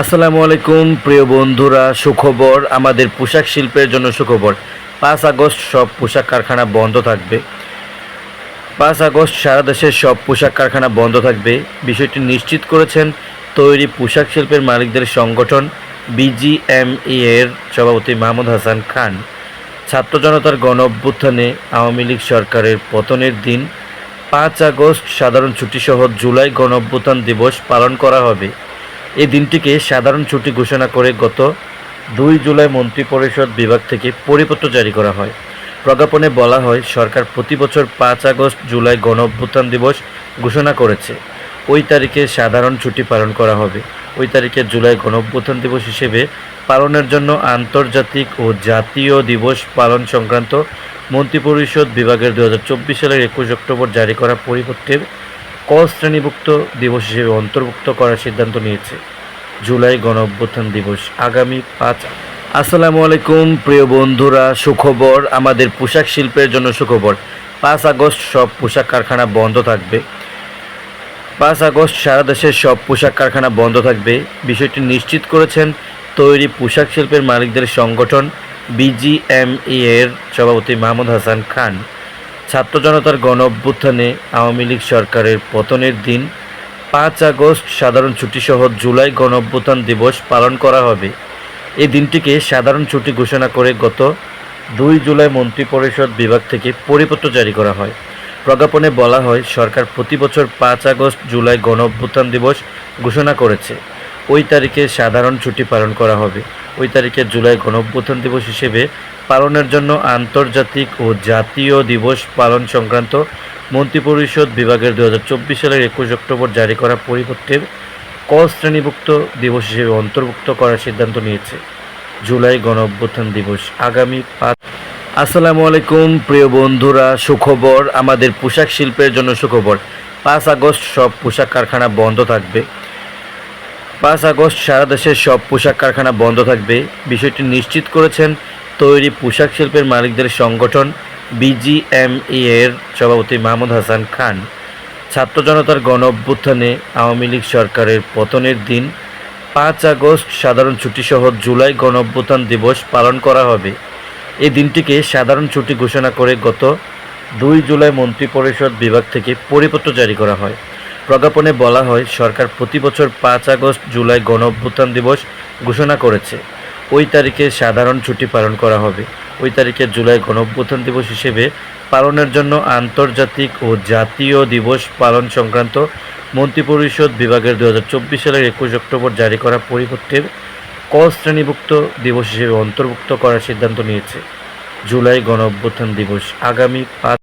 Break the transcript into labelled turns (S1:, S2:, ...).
S1: আসসালামু আলাইকুম, প্রিয় বন্ধুরা, সুখবর। আমাদের পোশাক শিল্পের জন্য সুখবর। পাঁচ আগস্ট সব পোশাক কারখানা বন্ধ থাকবে। পাঁচ আগস্ট সারা দেশের সব পোশাক কারখানা বন্ধ থাকবে। বিষয়টি নিশ্চিত করেছেন তৈরি পোশাক শিল্পের মালিকদের সংগঠন বিজিএমই এর সভাপতি মাহমুদ হাসান খান। ছাত্র জনতার গণ অভ্যুত্থানে আওয়ামী লীগ সরকারের পতনের দিন পাঁচ আগস্ট সাধারণ ছুটিসহ জুলাই গণ অভ্যুত্থান দিবস পালন করা হবে। এই দিনটিকে সাধারণ ছুটি ঘোষণা করে গত দুই জুলাই মন্ত্রিপরিষদ বিভাগ থেকে পরিপত্র জারি করা হয়। প্রজ্ঞাপনে বলা হয়, সরকার প্রতি বছর পাঁচ আগস্ট জুলাই গণ অভ্যুত্থান দিবস ঘোষণা করেছে। ওই তারিখে সাধারণ ছুটি পালন করা হবে। ওই তারিখে জুলাই গণ অভ্যুত্থান দিবস হিসেবে পালনের জন্য আন্তর্জাতিক ও জাতীয় দিবস পালন সংক্রান্ত মন্ত্রিপরিষদ বিভাগের দু হাজার চব্বিশ সালের একুশ অক্টোবর জারি করা পরিপত্রের ক শ্রেণীভুক্ত দিবস হিসেবে অন্তর্ভুক্ত করার সিদ্ধান্ত নিয়েছে। জুলাই গণ অভ্যুত্থান দিবস আগামী পাঁচ আসসালামু আলাইকুম, প্রিয় বন্ধুরা, সুখবর, আমাদের পোশাক শিল্পের জন্য সুখবর। পাঁচ আগস্ট সব পোশাক কারখানা বন্ধ থাকবে। পাঁচ আগস্ট সারা দেশের সব পোশাক কারখানা বন্ধ থাকবে। বিষয়টি নিশ্চিত করেছেন তৈরি পোশাক শিল্পের মালিকদের সংগঠন বিজিএমই এর সভাপতি মাহমুদ হাসান খান। ছাত্র জনতার গণ অভ্যুত্থানে আওয়ামী লীগ সরকারের পতনের দিন পাঁচ আগস্ট সাধারণ ছুটিসহ জুলাই গণ অভ্যুত্থান দিবস পালন করা হবে। এই দিনটিকে সাধারণ ছুটি ঘোষণা করে গত দুই জুলাই মন্ত্রিপরিষদ বিভাগ থেকে পরিপত্র জারি করা হয়। প্রজ্ঞাপনে বলা হয়, সরকার প্রতি বছর পাঁচ আগস্ট জুলাই গণ অভ্যুত্থান দিবস ঘোষণা করেছে। ওই তারিখে সাধারণ ছুটি পালন করা হবে। ওই তারিখে জুলাই গণ অভ্যুত্থান দিবস হিসেবে পালনের জন্য আন্তর্জাতিক ও জাতীয় দিবস পালন সংক্রান্ত মন্ত্রিপরিষদ বিভাগের দু হাজার চব্বিশ সালের একুশ অক্টোবর জারি করা পরিপত্রের ক শ্রেণীভুক্ত দিবস হিসেবে অন্তর্ভুক্ত করার সিদ্ধান্ত নিয়েছে। জুলাই গণ অভ্যুত্থান দিবস আগামী পাঁচ আসসালামু আলাইকুম, প্রিয় বন্ধুরা, সুখবর। আমাদের পোশাক শিল্পের জন্য সুখবর। পাঁচ আগস্ট সব পোশাক কারখানা বন্ধ থাকবে। পাঁচ আগস্ট সারা দেশের সব পোশাক কারখানা বন্ধ থাকবে। বিষয়টি নিশ্চিত করেছেন তৈরি পোশাক শিল্পের মালিকদের সংগঠন বিজিএমই এর সভাপতি মাহমুদ হাসান খান। ছাত্র জনতার গণ অভ্যুত্থানে আওয়ামী লীগ সরকারের পতনের দিন পাঁচ আগস্ট সাধারণ ছুটিসহ জুলাই গণ অভ্যুত্থান দিবস পালন করা হবে। এই দিনটিকে সাধারণ ছুটি ঘোষণা করে গত দুই জুলাই মন্ত্রিপরিষদ বিভাগ থেকে পরিপত্র জারি করা হয়। প্রজ্ঞাপনে বলা হয়, সরকার প্রতি বছর পাঁচ আগস্ট জুলাই গণ অভ্যুত্থান দিবস ঘোষণা করেছে। ওই তারিখে সাধারণ ছুটি পালন করা হবে। ওই তারিখে জুলাই গণ অভ্যুত্থান দিবস হিসেবে পালনের জন্য আন্তর্জাতিক ও জাতীয় দিবস পালন সংক্রান্ত মন্ত্রিপরিষদ বিভাগের দু হাজার চব্বিশ সালের একুশ অক্টোবর জারি করা পরিপত্রের ক শ্রেণীভুক্ত দিবস হিসেবে অন্তর্ভুক্ত করার সিদ্ধান্ত নিয়েছে। জুলাই গণ অভ্যুত্থান দিবস আগামী পাঁচ